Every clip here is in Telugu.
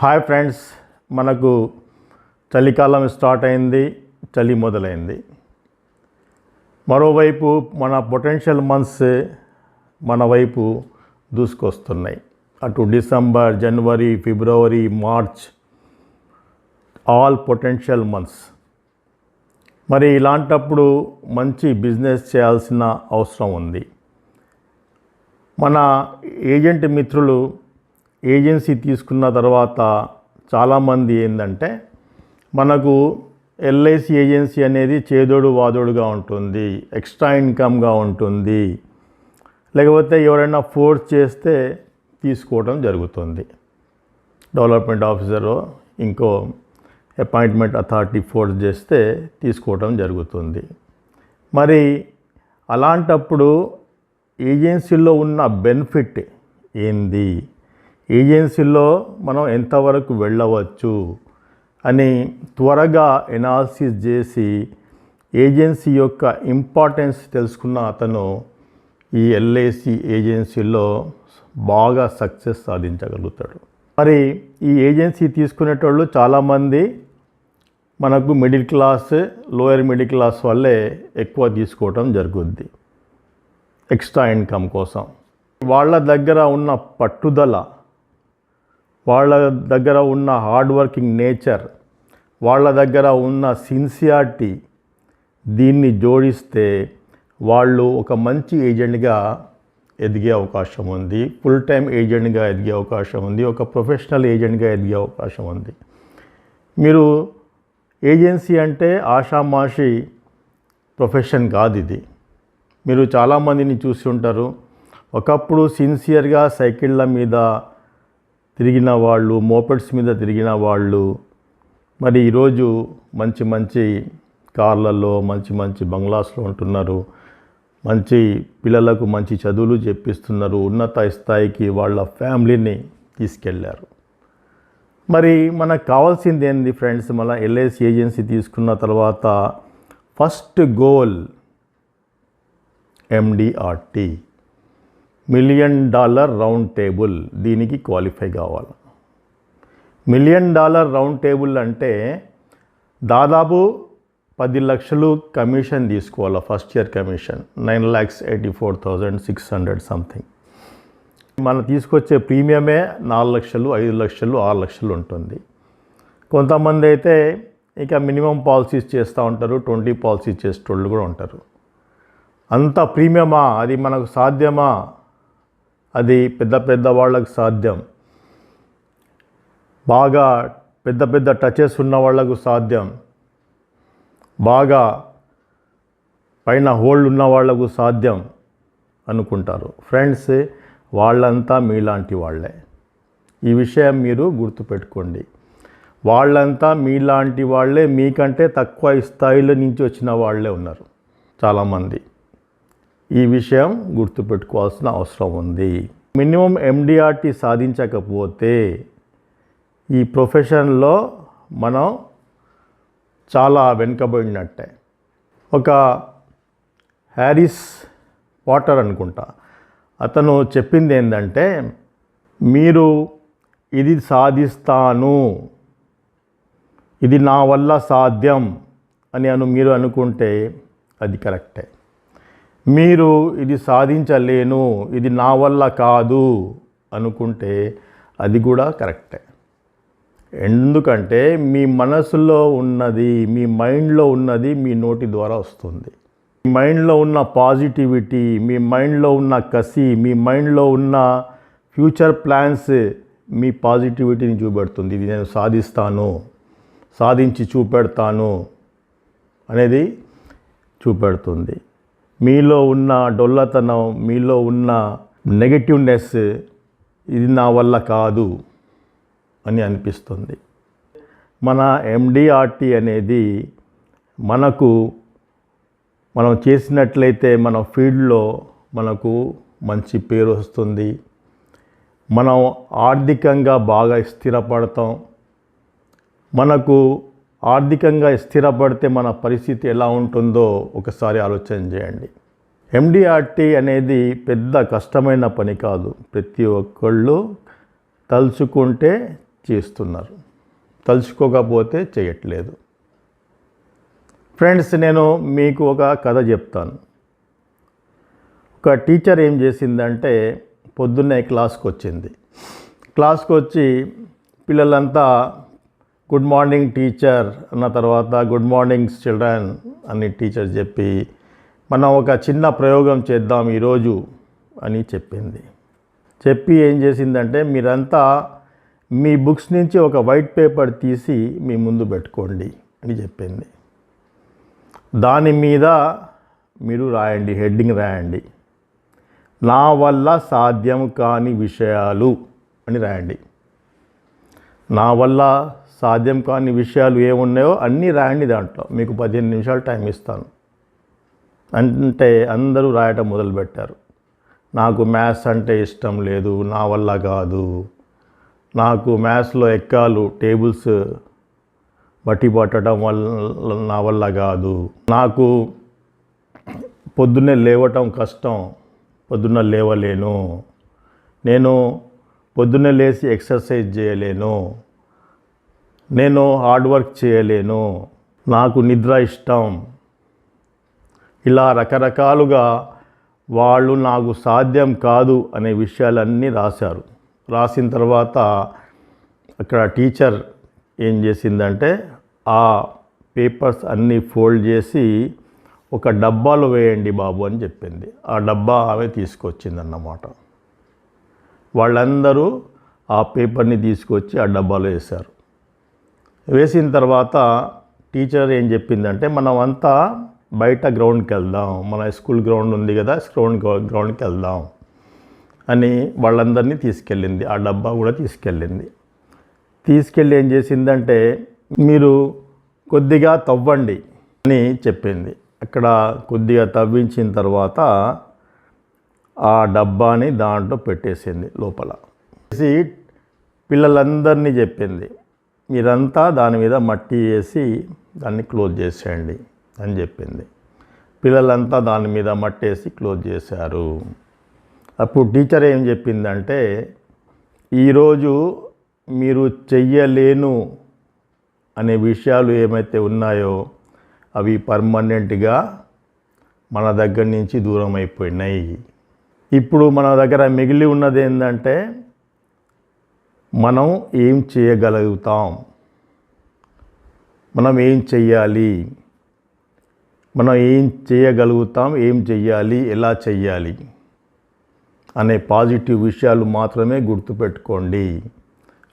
హాయ్ ఫ్రెండ్స్ మనకు చలికాలం స్టార్ట్ అయింది చలి మొదలైంది. మరోవైపు మన పొటెన్షియల్ మంత్స్ మన వైపు దూసుకొస్తున్నాయి. అటు December January February March all potential months. మరి ఇలాంటప్పుడు మంచి బిజినెస్ చేయాల్సిన అవసరం ఉంది. మన ఏజెంట్ మిత్రులు ఏజెన్సీ తీసుకున్న తర్వాత చాలామంది ఏంటంటే మనకు ఎల్ఐసి ఏజెన్సీ అనేది చేదోడు వాదోడుగా ఉంటుంది ఎక్స్ట్రా ఇన్కమ్గా ఉంటుంది. లేకపోతే ఎవరైనా ఫోర్స్ చేస్తే తీసుకోవడం జరుగుతుంది. డెవలప్మెంట్ ఆఫీసరు ఇంకో అపాయింట్మెంట్ అథారిటీ ఫోర్స్ చేస్తే తీసుకోవడం జరుగుతుంది. మరి అలాంటప్పుడు ఏజెన్సీలో ఉన్న బెనిఫిట్ ఏంది? ఏజెన్సీలో మనం ఎంతవరకు వెళ్ళవచ్చు అని త్వరగా ఎనాలిసిస్ చేసి ఏజెన్సీ యొక్క ఇంపార్టెన్స్ తెలుసుకున్న అతను ఈ ఎల్ఐసి ఏజెన్సీలో బాగా సక్సెస్ సాధించగలుగుతాడు. మరి ఈ ఏజెన్సీ తీసుకునేటోళ్ళు చాలామంది మనకు middle class lower middle class వల్లే ఎక్కువ తీసుకోవటం జరుగుద్ది. ఎక్స్ట్రా ఇన్కమ్ కోసం. వాళ్ళ దగ్గర ఉన్న పట్టుదల వాళ్ళ దగ్గర ఉన్న హార్డ్ వర్కింగ్ నేచర్ వాళ్ళ దగ్గర ఉన్న సిన్సియారిటీ దీన్ని జోడిస్తే వాళ్ళు ఒక మంచి ఏజెంట్గా ఎదిగే అవకాశం ఉంది. ఫుల్ టైం ఏజెంట్గా ఎదిగే అవకాశం ఉంది. ఒక ప్రొఫెషనల్ ఏజెంట్గా ఎదిగే అవకాశం ఉంది. మీరు ఏజెన్సీ అంటే ఆషామాషి ప్రొఫెషన్ కాదు ఇది. మీరు చాలామందిని చూసి ఉంటారు. ఒకప్పుడు సిన్సియర్గా సైకిళ్ళ మీద తిరిగిన వాళ్ళు మోపెడ్స్ మీద తిరిగిన వాళ్ళు మరి ఈరోజు మంచి మంచి కార్లలో మంచి మంచి బంగ్లాస్లో ఉంటున్నారు. మంచి పిల్లలకు మంచి చదువులు చెప్పిస్తున్నారు. ఉన్నత స్థాయికి వాళ్ళ ఫ్యామిలీని తీసుకెళ్ళారు మరి మనకు కావాల్సింది ఏంది ఫ్రెండ్స్? మన ఎల్ఐసి ఏజెన్సీ తీసుకున్న తర్వాత first goal MDRT million dollar round table దీనికి క్వాలిఫై కావాలి. మిలియన్ డాలర్ రౌండ్ టేబుల్ అంటే దాదాపు పది లక్షలు కమిషన్ తీసుకోవాలి first year commission. Nine lakhs eighty four thousand six hundred something. మనం తీసుకొచ్చే ప్రీమియమే నాలుగు లక్షలు ఐదు లక్షలు ఆరు లక్షలు ఉంటుంది. కొంతమంది అయితే ఇక మినిమం పాలసీస్ చేస్తూ ఉంటారు ట్వంటీ పాలసీస్ చేసేటోళ్ళు కూడా ఉంటారు. అంత ప్రీమియమా? అది మనకు సాధ్యమా? అది పెద్ద పెద్ద వాళ్ళకు సాధ్యం. బాగా పెద్ద పెద్ద టచెస్ ఉన్న వాళ్ళకు సాధ్యం. బాగా పైన హోల్డ్ ఉన్న వాళ్ళకు సాధ్యం అనుకుంటారు. ఫ్రెండ్స్ వాళ్ళంతా మీలాంటి వాళ్ళే. ఈ విషయం మీరు గుర్తుపెట్టుకోండి. వాళ్ళంతా మీలాంటి వాళ్ళే మీకంటే తక్కువ స్థాయిలో నుంచి వచ్చిన వాళ్ళే ఉన్నారు చాలామంది. ఈ విషయం గుర్తుపెట్టుకోవాల్సిన అవసరం ఉంది. మినిమం ఎండిఆర్టీ సాధించకపోతే ఈ ప్రొఫెషన్లో మనం చాలా వెనుకబడినట్టే. ఒక హ్యారిస్ వాటర్ అనుకుంటా. అతను చెప్పింది ఏంటంటే మీరు ఇది సాధిస్తాను. ఇది నా వల్ల సాధ్యం అని అను మీరు అనుకుంటే అది కరెక్టే. మీరు ఇది సాధించలేను ఇది నా వల్ల కాదు అనుకుంటే అది కూడా కరెక్టే. ఎందుకంటే మీ మనసులో ఉన్నది మీ మైండ్లో ఉన్నది మీ నోటి ద్వారా వస్తుంది. మీ మైండ్లో ఉన్న పాజిటివిటీ మీ మైండ్లో ఉన్న కసి మీ మైండ్లో ఉన్న ఫ్యూచర్ ప్లాన్స్ మీ పాజిటివిటీని చూపెడుతుంది. ఇది నేను సాధిస్తాను సాధించి చూపెడతాను అనేది చూపెడుతుంది. మీలో ఉన్న డొల్లతనం మీలో ఉన్న నెగటివ్నెస్ ఇది నా వల్ల కాదు అని అనిపిస్తుంది. మన ఎండిఆర్టీ అనేది మనకు మనం చేసినట్లయితే మన ఫీల్డ్లో మనకు మంచి పేరు వస్తుంది. మనం ఆర్థికంగా బాగా స్థిరపడతాం. మనకు ఆర్థికంగా స్థిరపడితే మన పరిస్థితి ఎలా ఉంటుందో ఒకసారి ఆలోచన చేయండి. ఎండిఆర్టీ అనేది పెద్ద కష్టమైన పని కాదు. ప్రతి ఒక్కళ్ళు తలుచుకుంటే చేస్తున్నారు. తలుచుకోకపోతే చేయట్లేదు. ఫ్రెండ్స్ నేను మీకు ఒక కథ చెప్తాను. ఒక టీచర్ ఏం చేసిందంటే పొద్దున్నే క్లాస్కి వచ్చింది. క్లాస్కి వచ్చి పిల్లలంతా గుడ్ మార్నింగ్ టీచర్ అన్న తర్వాత గుడ్ మార్నింగ్ చిల్డ్రన్ అని టీచర్ చెప్పి మనం ఒక చిన్న ప్రయోగం చేద్దాం ఈరోజు అని చెప్పింది. చెప్పి ఏం చేసిందంటే మీరంతా మీ బుక్స్ నుంచి ఒక వైట్ పేపర్ తీసి మీ ముందు పెట్టుకోండి అని చెప్పింది. దాని మీద మీరు రాయండి హెడ్డింగ్ రాయండి. నా వల్ల సాధ్యం కాని విషయాలు అని రాయండి. నా వల్ల సాధ్యం కాని విషయాలు ఏమున్నాయో అన్నీ రాయండి దాంట్లో. మీకు పదిహేను నిమిషాలు టైం ఇస్తాను. అంటే అందరూ రాయటం మొదలుపెట్టారు. నాకు మ్యాథ్స్ అంటే ఇష్టం లేదు నా వల్ల కాదు. నాకు మ్యాథ్స్లో ఎక్కాలు టేబుల్స్ బట్టి పట్టడం వల్ల నా వల్ల కాదు. నాకు పొద్దున్నే లేవటం కష్టం పొద్దున్న లేవలేను. నేను పొద్దున్నే లేచి ఎక్సర్సైజ్ చేయలేను. నేను హార్డ్ వర్క్ చేయలేను. నాకు నిద్ర ఇష్టం. ఇలా రకరకాలుగా వాళ్ళు నాకు సాధ్యం కాదు అనే విషయాలన్నీ రాశారు. రాసిన తర్వాత అక్కడ టీచర్ ఏం చేసిందంటే ఆ పేపర్స్ అన్నీ ఫోల్డ్ చేసి ఒక డబ్బాలో వేయండి బాబు అని చెప్పింది. ఆ డబ్బా ఆమె తీసుకొచ్చిందన్నమాట. వాళ్ళందరూ ఆ పేపర్ని తీసుకొచ్చి ఆ డబ్బాలో వేశారు. వేసిన తర్వాత టీచర్ ఏం చెప్పిందంటే మనం అంతా బయట గ్రౌండ్కి వెళ్దాం మన స్కూల్ గ్రౌండ్ ఉంది కదా గ్రౌండ్ గ్రౌండ్కి వెళ్దాం అని వాళ్ళందరినీ తీసుకెళ్ళింది ఆ డబ్బా కూడా తీసుకెళ్ళింది. తీసుకెళ్ళి ఏం చేసిందంటే మీరు కొద్దిగా తవ్వండి అని చెప్పింది. అక్కడ కొద్దిగా తవ్వించిన తర్వాత ఆ డబ్బాని దాంట్లో పెట్టేసింది లోపల. చేసి పిల్లలందరినీ చెప్పింది మీరంతా దాని మీద మట్టి వేసి దాన్ని క్లోజ్ చేసేయండి అని చెప్పింది. పిల్లలంతా దాని మీద మట్టేసి క్లోజ్ చేశారు. అప్పుడు టీచర్ ఏం చెప్పిందంటే ఈరోజు మీరు చెయ్యలేను అనే విషయాలు ఏమైతే ఉన్నాయో అవి పర్మనెంట్గా మన దగ్గర నుంచి దూరం అయిపోయినాయి ఇప్పుడు మన దగ్గర మిగిలి ఉన్నది ఏంటంటే మనం ఏం చేయగలుగుతాం? మనం ఏం చెయ్యాలి? మనం ఏం చేయగలుగుతాం? ఏం చెయ్యాలి? ఎలా చెయ్యాలి? అనే పాజిటివ్ విషయాలు మాత్రమే గుర్తుపెట్టుకోండి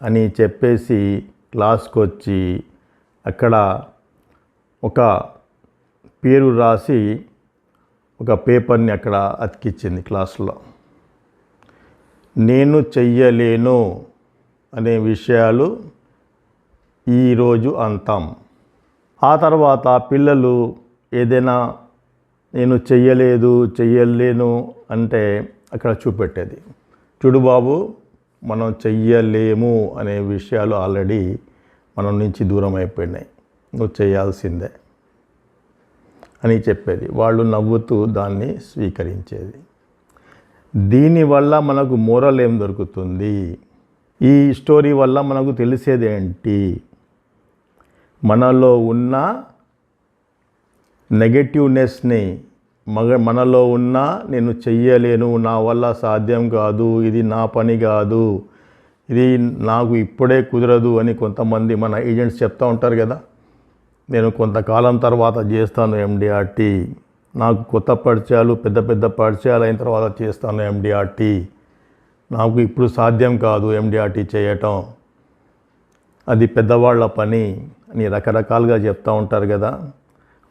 అని చెప్పేసి క్లాస్కి వచ్చి అక్కడ ఒక పేరు రాసి ఒక పేపర్ని అక్కడ అతికిచ్చింది క్లాస్లో. నేను చెయ్యలేను అనే విషయాలు ఈరోజు అంతాం ఆ తర్వాత పిల్లలు ఏదైనా నేను చెయ్యలేదు చెయ్యలేను అంటే అక్కడ చూపెట్టేది. చూడు బాబు మనం చెయ్యలేము అనే విషయాలు ఆల్రెడీ మనం నుంచి దూరం అయిపోయినాయి. నువ్వు చేయాల్సిందే. అని చెప్పేది. వాళ్ళు నవ్వుతూ దాన్ని స్వీకరించేది. దీనివల్ల మనకు మోరల్ ఏం దొరుకుతుంది? ఈ స్టోరీ వల్ల మనకు తెలిసేది ఏంటి? మనలో ఉన్న నెగటివ్నెస్ని మగ మనలో ఉన్న నేను చెయ్యలేను నా వల్ల సాధ్యం కాదు ఇది నా పని కాదు ఇది నాకు ఇప్పుడే కుదరదు అని కొంతమంది మన ఏజెంట్స్ చెప్తూ ఉంటారు కదా. నేను కొంతకాలం తర్వాత చేస్తాను ఎండిఆర్టీ నాకు కొత్త పరిచయాలు పెద్ద పెద్ద పరిచయాలు అయిన తర్వాత చేస్తాను ఎండిఆర్టీ నాకు ఇప్పుడు సాధ్యం కాదు ఎండిఆర్టీ చేయటం. అది పెద్దవాళ్ళ పని అని రకరకాలుగా చెప్తూ ఉంటారు కదా.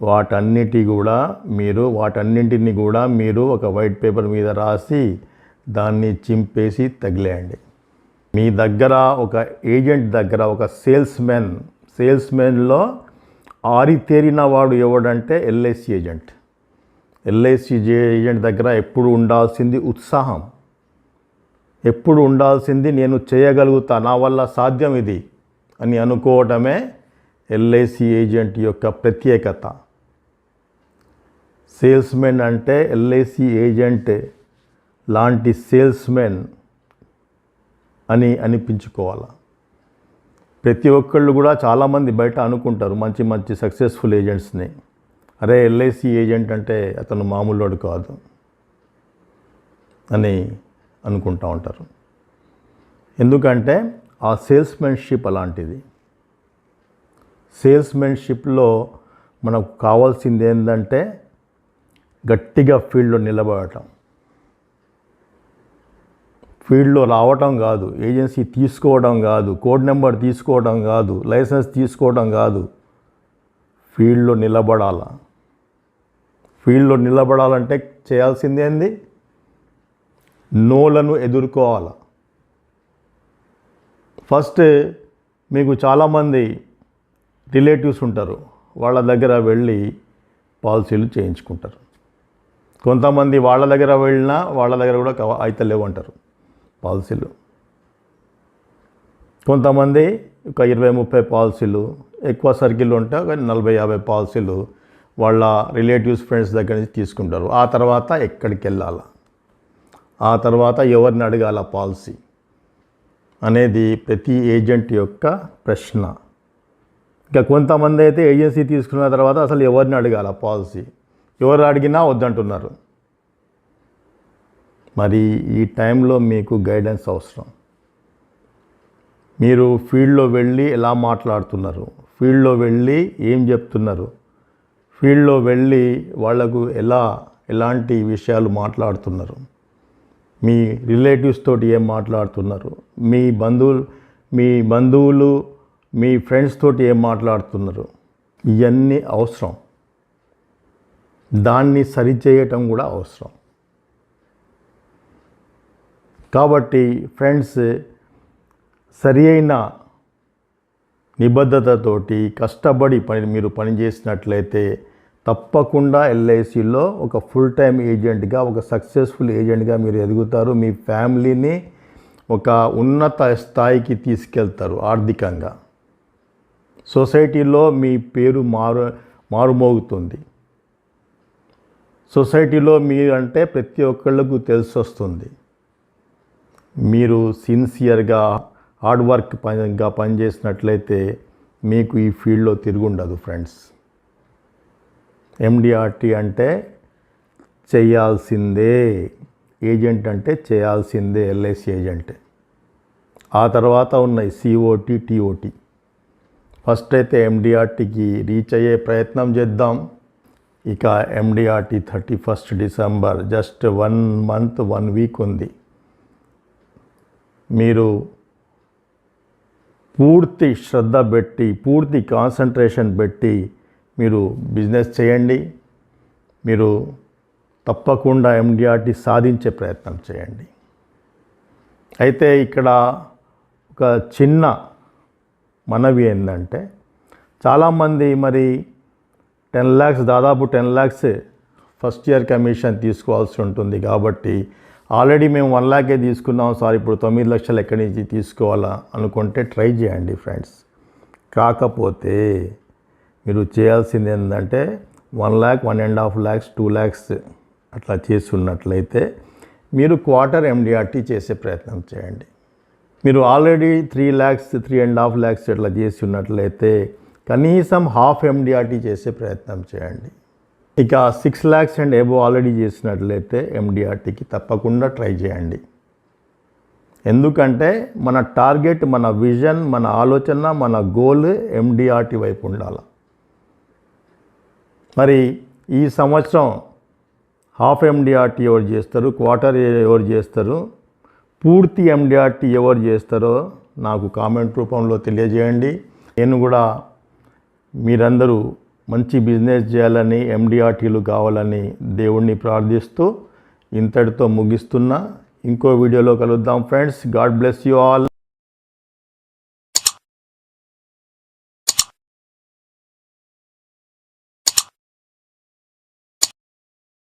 వాటన్నిటి కూడా మీరు వాటన్నింటిని కూడా మీరు ఒక వైట్ పేపర్ మీద రాసి దాన్ని చింపేసి తగిలేయండి. మీ దగ్గర ఒక ఏజెంట్ దగ్గర ఒక సేల్స్ సేల్స్మెన్లో సేల్స్ మెన్లో ఆరితేరిన వాడు ఎవడంటే ఎల్ఐసి ఏజెంట్. ఎల్ఐసి ఏజెంట్ దగ్గర ఎప్పుడు ఉండాల్సింది ఉత్సాహం. ఎప్పుడు ఉండాల్సింది నేను చేయగలుగుతా నా వల్ల సాధ్యం ఇది అని అనుకోవటమే ఎల్ఐసి ఏజెంట్ యొక్క ప్రత్యేకత. సేల్స్మెన్ అంటే ఎల్ఐసి ఏజెంట్ లాంటి సేల్స్మెన్ అని అనిపించుకోవాలి. ప్రతి ఒక్కళ్ళు కూడా చాలామంది బయట అనుకుంటారు మంచి మంచి సక్సెస్ఫుల్ ఏజెంట్స్ని అరే ఎల్ఐసి ఏజెంట్ అంటే అతను మామూలుడు కాదు అని అనుకుంటూ ఉంటారు. ఎందుకంటే ఆ సేల్స్మెన్షిప్ అలాంటిది. సేల్స్మెన్షిప్లో మనకు కావాల్సింది ఏంటంటే గట్టిగా ఫీల్డ్లో నిలబడటం. ఫీల్డ్లో రావటం కాదు. ఏజెన్సీ తీసుకోవడం కాదు. కోడ్ నెంబర్ తీసుకోవడం కాదు. లైసెన్స్ తీసుకోవడం కాదు. ఫీల్డ్లో నిలబడాల. ఫీల్డ్లో నిలబడాలంటే చేయాల్సింది ఏంది? నోలను ఎదుర్కోవాలి. ఫస్ట్ మీకు చాలామంది రిలేటివ్స్ ఉంటారు. వాళ్ళ దగ్గర వెళ్ళి పాలసీలు చేయించుకుంటారు. కొంతమంది వాళ్ళ దగ్గర వెళ్ళినా వాళ్ళ దగ్గర కూడా అవుతలేవు అంటారు. పాలసీలు. కొంతమంది ఒక ఇరవై ముప్పై పాలసీలు ఎక్కువ సర్కిల్ ఉంటే ఒక నలభై యాభై పాలసీలు వాళ్ళ రిలేటివ్స్ ఫ్రెండ్స్ దగ్గర నుంచి తీసుకుంటారు. ఆ తర్వాత ఎక్కడికి వెళ్ళాల? ఆ తర్వాత ఎవరిని అడగాల పాలసీ? అనేది ప్రతి ఏజెంట్ యొక్క ప్రశ్న. ఇంకా కొంతమంది అయితే ఏజెన్సీ తీసుకున్న తర్వాత అసలు ఎవరిని అడగాల పాలసీ? ఎవరు అడిగినా వద్దంటున్నారు. మరి ఈ టైంలో మీకు గైడెన్స్ అవసరం. మీరు ఫీల్డ్లో వెళ్ళి ఎలా మాట్లాడుతున్నారు? ఫీల్డ్లో వెళ్ళి ఏం చెప్తున్నారు? ఫీల్డ్లో వెళ్ళి వాళ్ళకు ఎలా ఎలాంటి విషయాలు మాట్లాడుతున్నారు? మీ రిలేటివ్స్ తోటి ఏం మాట్లాడుతున్నారు? మీ బంధువులు మీ బంధువులు మీ ఫ్రెండ్స్ తోటి ఏం మాట్లాడుతున్నారు? ఇవన్నీ అవసరం. దాన్ని సరిచేయటం కూడా అవసరం. కాబట్టి ఫ్రెండ్స్ సరి అయిన నిబద్ధతతోటి కష్టపడి పని మీరు పనిచేసినట్లయితే తప్పకుండా ఎల్ఐసిలో ఒక ఫుల్ టైం ఏజెంట్గా ఒక సక్సెస్ఫుల్ ఏజెంట్గా మీరు ఎదుగుతారు. మీ ఫ్యామిలీని ఒక ఉన్నత స్థాయికి తీసుకెళ్తారు ఆర్థికంగా. సొసైటీలో మీ పేరు మారు మారుమోగుతుంది. సొసైటీలో మీరు అంటే ప్రతి ఒక్కళ్ళకు తెలిసి వస్తుంది మీరు సిన్సియర్గా హార్డ్ వర్క్ పనిగా పనిచేసినట్లయితే మీకు ఈ ఫీల్డ్లో తిరుగుండదు ఫ్రెండ్స్. ఎండిఆర్టీ అంటే చేయాల్సిందే. ఏజెంట్ అంటే చేయాల్సిందే ఎల్ఐసి ఏజెంట్. ఆ తర్వాత ఉన్నాయి సిఓటి టిఓటి ఫస్ట్ అయితే ఎండిఆర్టీకి రీచ్ అయ్యే ప్రయత్నం చేద్దాం. ఇక MDRT thirty first December just one month one week ఉంది. మీరు పూర్తి శ్రద్ధ పెట్టి పూర్తి కాన్సన్ట్రేషన్ పెట్టి మీరు బిజినెస్ చేయండి. మీరు తప్పకుండా ఎండిఆర్టీ సాధించే ప్రయత్నం చేయండి. అయితే ఇక్కడ ఒక చిన్న మనవి ఏంటంటే చాలామంది మరి టెన్ ల్యాక్స్ దాదాపు ten lakhs first year commission తీసుకోవాల్సి ఉంటుంది కాబట్టి ఆల్రెడీ మేము వన్ ల్యాకే తీసుకున్నాం సార్. ఇప్పుడు తొమ్మిది లక్షలు ఎక్కడి నుంచి తీసుకోవాలా అనుకుంటే ట్రై చేయండి ఫ్రెండ్స్. కాకపోతే మీరు చేయాల్సింది ఏంటంటే one lakh one and half lakhs two lakhs అట్లా చేస్తున్నట్లయితే మీరు క్వార్టర్ ఎండిఆర్టీ చేసే ప్రయత్నం చేయండి. మీరు already three lakhs three and half lakhs ఇట్లా చేసి ఉన్నట్లయితే కనీసం హాఫ్ ఎండిఆర్టీ చేసే ప్రయత్నం చేయండి. ఇక six lakhs and above already చేసినట్లయితే ఎండిఆర్టీకి తప్పకుండా ట్రై చేయండి. ఎందుకంటే మన టార్గెట్ మన విజన్ మన ఆలోచన మన గోల్ ఎండిఆర్టీ వైపు ఉండాలి. మరి ఈ సంవత్సరం హాఫ్ ఎండిఆర్టీ ఎవరు చేస్తారు క్వార్టర్ ఎవరు చేస్తారు పూర్తి ఎండిఆర్టీ ఎవరు చేస్తారో నాకు కామెంట్ రూపంలో తెలియజేయండి. నేను కూడా మీరందరూ మంచి బిజినెస్ చేయాలని ఎండిఆర్టీలు కావాలని దేవుణ్ణి ప్రార్థిస్తూ ఇంతటితో ముగిస్తున్నా. ఇంకో వీడియోలో కలుద్దాం friends. God bless you all.